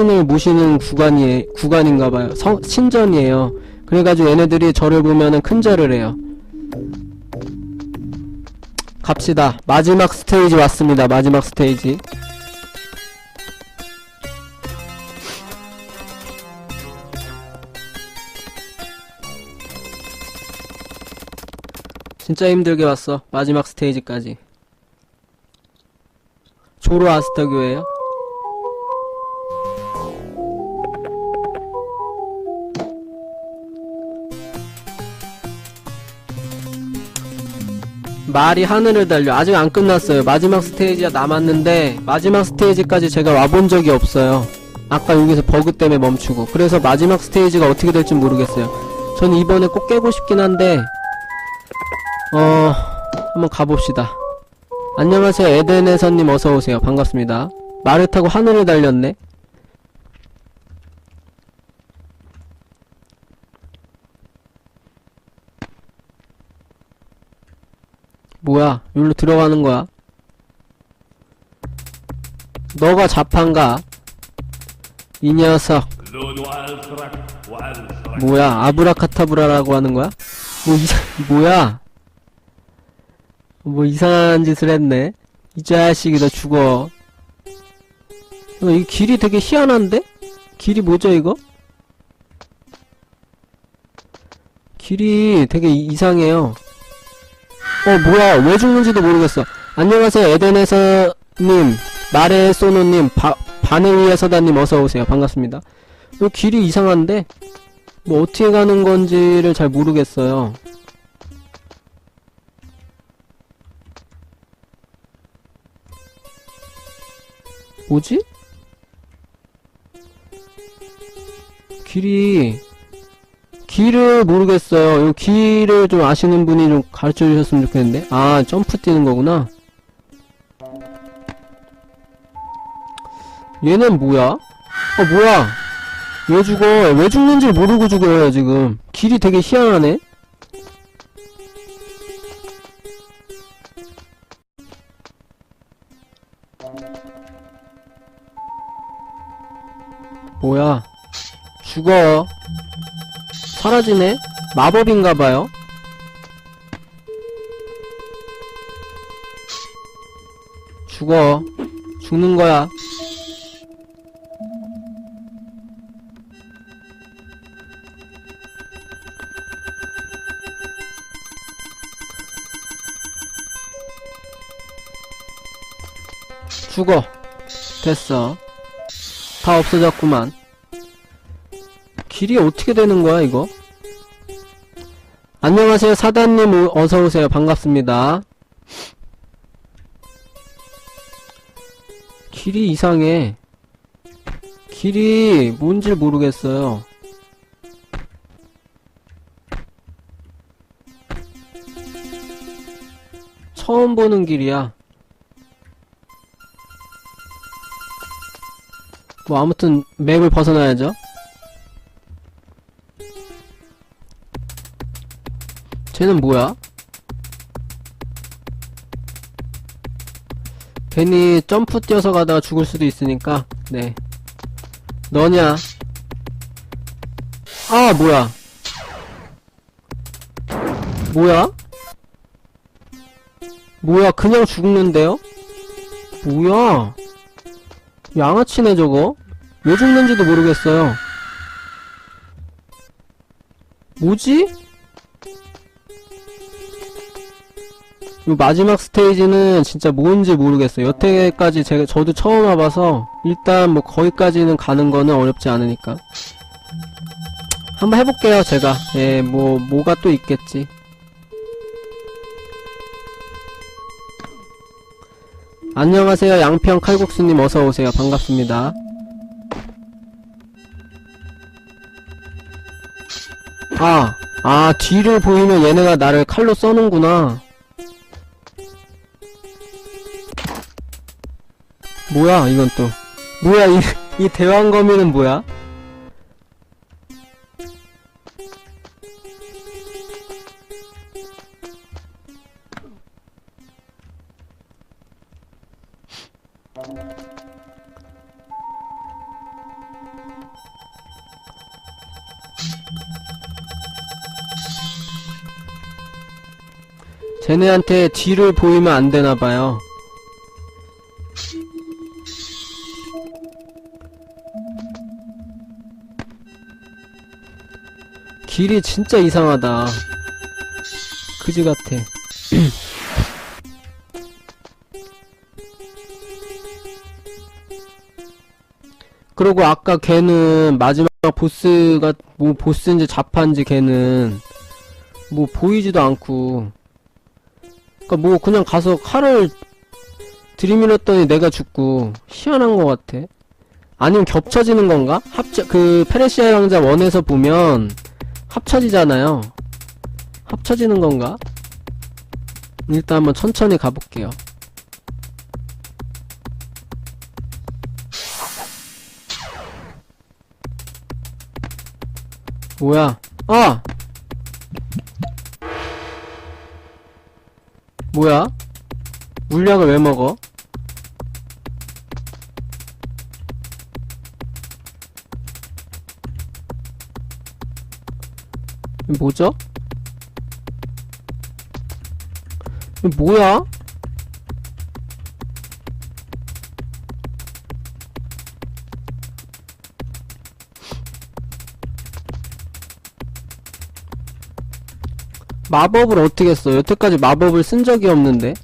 신을 모시는 구간이 구간인가봐요. 성, 신전이에요. 그래가지고 얘네들이 저를 보면은 큰 절을 해요. 갑시다. 마지막 스테이지 왔습니다. 마지막 스테이지. 진짜 힘들게 왔어. 마지막 스테이지까지. 조로아스터 교회요? 말이 하늘을 달려. 아직 안 끝났어요. 마지막 스테이지가 남았는데, 마지막 스테이지까지 제가 와본 적이 없어요. 아까 여기서 버그 때문에 멈추고. 그래서 마지막 스테이지가 어떻게 될지 모르겠어요. 저는 이번에 꼭 깨고 싶긴 한데, 어, 한번 가봅시다. 안녕하세요. 에덴에서님 어서오세요. 반갑습니다. 말을 타고 하늘을 달렸네. 뭐야? 여기로 들어가는 거야? 너가 자판가? 이 녀석. 뭐야? 아브라카타브라라고 하는 거야? 뭐 이상, 뭐야? 뭐 이상한 짓을 했네. 이 자식이 너 죽어. 어, 이 길이 되게 희한한데? 길이 뭐죠, 이거? 길이 되게 이- 이상해요. 어, 뭐야. 왜 죽는지도 모르겠어. 안녕하세요. 에덴에서님, 말의 소노님, 바, 바늘 위에 서다님 어서오세요. 반갑습니다. 이 길이 이상한데? 뭐 어떻게 가는 건지를 잘 모르겠어요. 뭐지? 길이 길을 모르겠어요. 이 길을 좀 아시는 분이 좀 가르쳐 주셨으면 좋겠는데. 아, 점프 뛰는 거구나. 얘는 뭐야? 어, 뭐야? 왜 죽어? 왜 죽는지 모르고 죽어요, 지금. 길이 되게 희한하네. 뭐야? 죽어. 사라지네? 마법인가봐요? 죽어. 죽는 거야. 죽어. 됐어. 다 없어졌구만. 길이 어떻게 되는 거야, 이거? 안녕하세요, 사단님, 오- 어서오세요. 반갑습니다. 길이 이상해. 길이 뭔지 모르겠어요. 처음 보는 길이야. 뭐 아무튼 맵을 벗어나야죠. 쟤는 뭐야? 괜히 점프 뛰어서 가다가 죽을 수도 있으니까 네. 너냐? 아 뭐야? 뭐야? 뭐야 그냥 죽는데요? 뭐야? 양아치네 저거? 왜 죽는지도 모르겠어요. 뭐지? 마지막 스테이지는 진짜 뭔지 모르겠어요. 여태까지 제가 저도 처음 와봐서 일단 뭐 거기까지는 가는 거는 어렵지 않으니까 한번 해볼게요. 제가 예, 뭐 뭐가 또 있겠지. 안녕하세요. 양평 칼국수님 어서 오세요. 반갑습니다. 아, 아 뒤를 보이면 얘네가 나를 칼로 써는구나. 뭐야 이건 또 뭐야 이, 이 대왕거미는 뭐야? 쟤네한테 뒤를 보이면 안 되나봐요 길이 진짜 이상하다. 그지 같아. 그리고 아까 걔는 마지막 보스가 뭐 보스인지 자판지 걔는 뭐 보이지도 않고 그니까 뭐 그냥 가서 칼을 들이밀었더니 내가 죽고 희한한 것 같아 아니면 겹쳐지는 건가? 합쳐 그 페르시아 왕자 원에서 보면 합쳐지잖아요 합쳐지는 건가? 일단 한번 천천히 가볼게요 뭐야 아! 뭐야? 물약을 왜 먹어? 뭐죠? 뭐야? 마법을 어떻게 써? 여태까지 마법을 쓴 적이 없는데.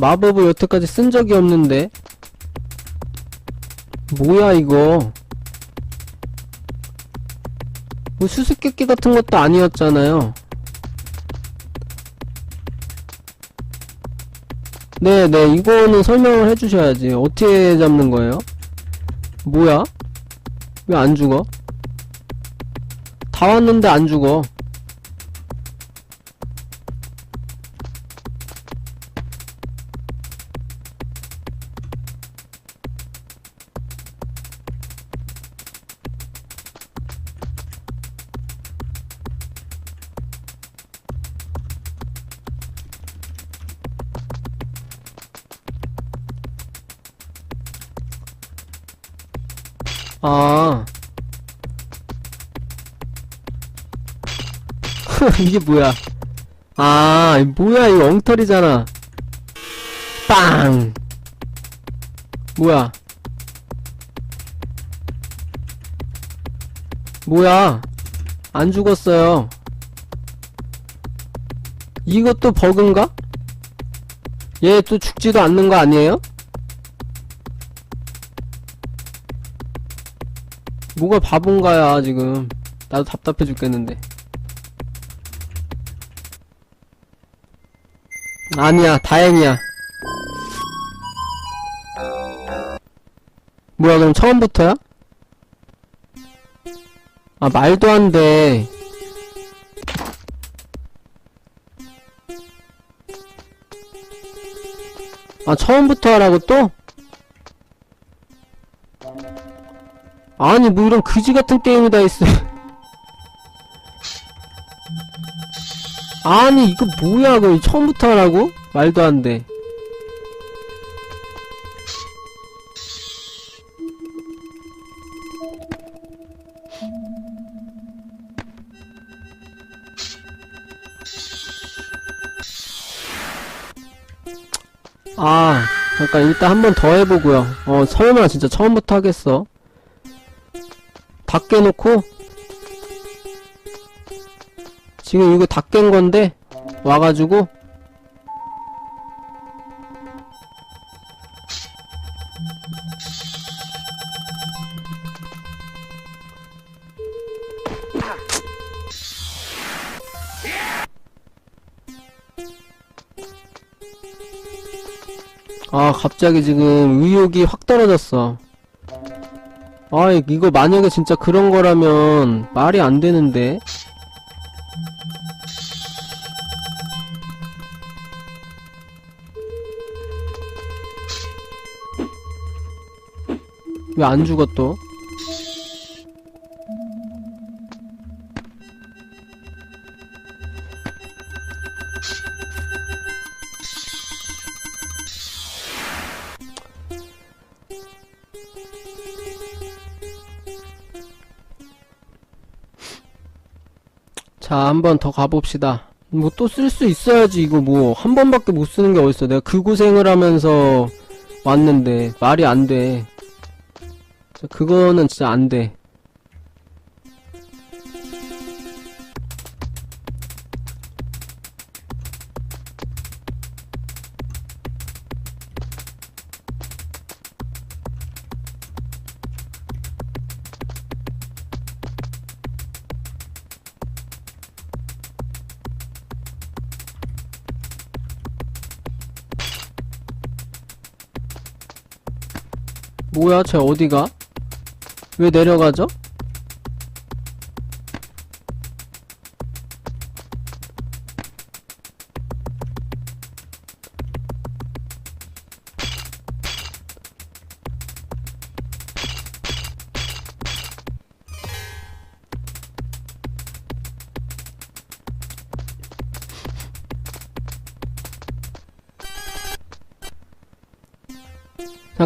마법을 여태까지 쓴 적이 없는데. 뭐야, 이거. 뭐 수수께끼 같은 것도 아니었잖아요. 네네, 이거는 설명을 해주셔야지. 어떻게 잡는 거예요? 뭐야? 왜 안 죽어? 다 왔는데 안 죽어. 아. 이게 뭐야? 아, 이 뭐야, 이거 엉터리잖아. 빵! 뭐야? 뭐야? 안 죽었어요. 이것도 버그인가? 얘 또 죽지도 않는 거 아니에요? 뭐가 바본가야, 지금. 나도 답답해 죽겠는데. 아니야, 다행이야. 뭐야, 그럼 처음부터야? 아, 말도 안 돼. 아, 처음부터 하라고 또? 아니, 뭐 이런 그지 같은 게임이 다 있어. 아니, 이거 뭐야, 그 처음부터 하라고? 말도 안 돼. 아, 잠깐 일단 한 번 더 해보고요. 어, 설마 진짜 처음부터 하겠어? 다 깨놓고? 지금 이거 다 깬 건데? 와가지고? 아 갑자기 지금 의욕이 확 떨어졌어 아 이거 만약에 진짜 그런 거라면 말이 안 되는데. 왜 안 죽어 자, 한 번 더 가봅시다. 뭐 또 쓸 수 있어야지, 이거 뭐. 한 번밖에 못 쓰는 게 어딨어. 내가 그 고생을 하면서 왔는데, 말이 안 돼. 자, 그거는 진짜 안 돼. 뭐야, 쟤 어디가? 왜 내려가죠?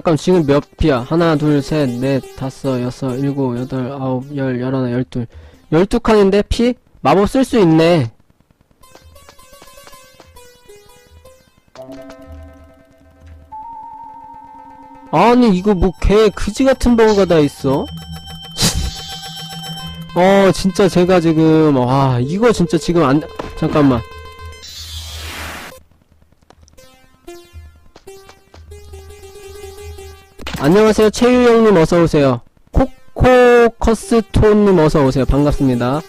잠깐 지금 몇 피야? 하나, 둘, 셋, 넷, 다섯, 여섯, 일곱, 여덟, 아홉, 열, 열하나, 열둘. 열두 칸인데 피? 마법 쓸 수 있네. 아니 이거 뭐 개 그지 같은 버그가 다 있어. 어 진짜 제가 지금 와 이거 진짜 지금 안 잠깐만. 안녕하세요. 최유영님 어서오세요. 코코커스톤님 어서오세요. 반갑습니다.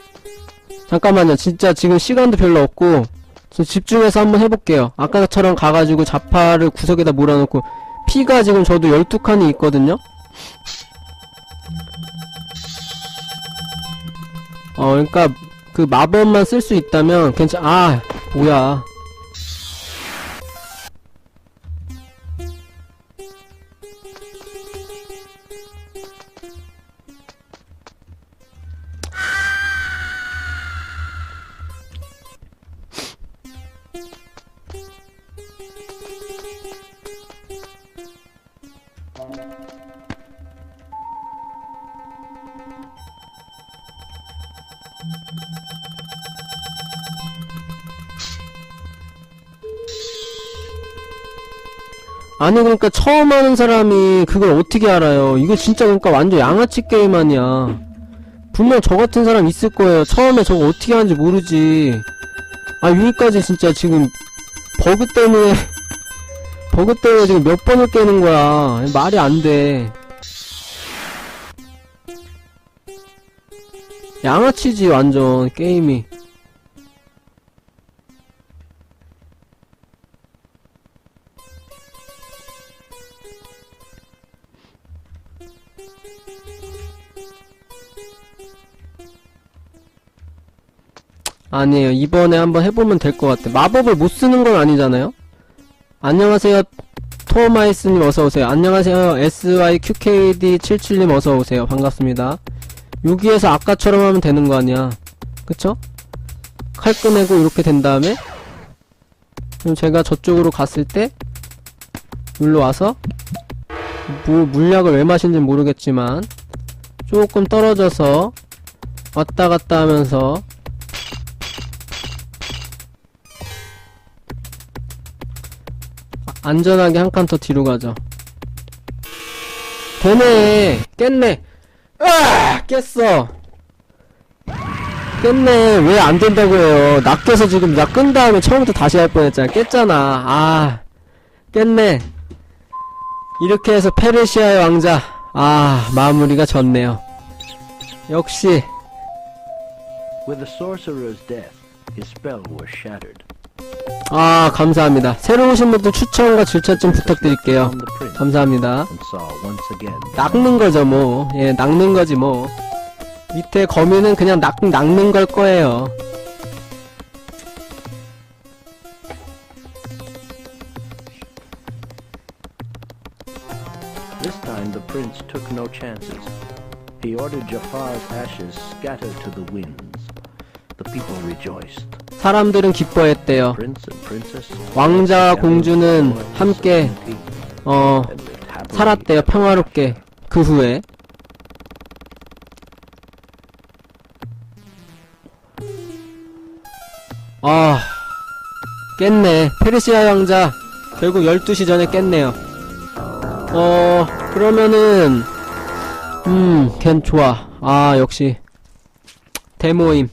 잠깐만요. 진짜 지금 시간도 별로 없고, 저 집중해서 한번 해볼게요. 아까처럼 가가지고 자파를 구석에다 몰아놓고, 피가 지금 저도 12칸이 있거든요? 어, 그러니까, 그 마법만 쓸 수 있다면, 괜찮, 아, 뭐야. 아니 그러니까 처음 하는 사람이 그걸 어떻게 알아요? 이거 진짜 그러니까 완전 양아치 게임 아니야. 분명 저 같은 사람 있을 거예요. 처음에 저거 어떻게 하는지 모르지. 아 여기까지 진짜 지금 버그 때문에 버그 때문에 지금 몇 번을 깨는 거야. 말이 안돼. 양아치지 완전 게임이 아니에요. 이번에 한번 해보면 될 것 같아. 마법을 못 쓰는 건 아니잖아요? 안녕하세요. 토마이스님 어서오세요. 안녕하세요. SYQKD77님 어서오세요. 반갑습니다. 여기에서 아까처럼 하면 되는 거 아니야. 그쵸? 칼 꺼내고 이렇게 된 다음에 그럼 제가 저쪽으로 갔을 때 일로 와서 뭐 물약을 왜 마신지 모르겠지만 조금 떨어져서 왔다 갔다 하면서 안전하게 한 칸 더 뒤로 가죠. 되네! 깼네! 으아! 깼어! 깼네. 왜 안 된다고 해요. 낚여서 지금 나 끈 다음에 처음부터 다시 할 뻔했잖아. 깼잖아. 아. 깼네. 이렇게 해서 페르시아의 왕자. 아, 마무리가 졌네요. 역시, With the sorcerer's death, his spell was shattered. 아, 감사합니다. 새로 오신 분들 추천과 질차 좀 부탁드릴게요. 감사합니다. 낚는 거죠, 뭐. 예, 낚는 거지, 뭐. 밑에 거미는 그냥 낚, 낚는 걸 거예요. This time the prince took no chances. He ordered Jafar's ashes scattered to the winds. The people rejoiced. 사람들은 기뻐했대요. 왕자와 공주는 함께, 어, 살았대요, 평화롭게. 그 후에. 아, 깼네. 페르시아 왕자, 결국 12시 전에 깼네요. 어, 그러면은, 음, 걘 좋아. 아, 역시. 대모임.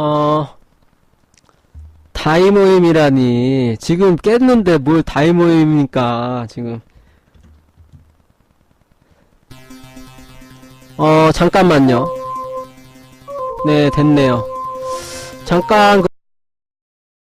어, 다이 모임이라니. 지금 깼는데 뭘 다이 모임입니까, 지금. 어, 잠깐만요. 네, 됐네요. 잠깐, 그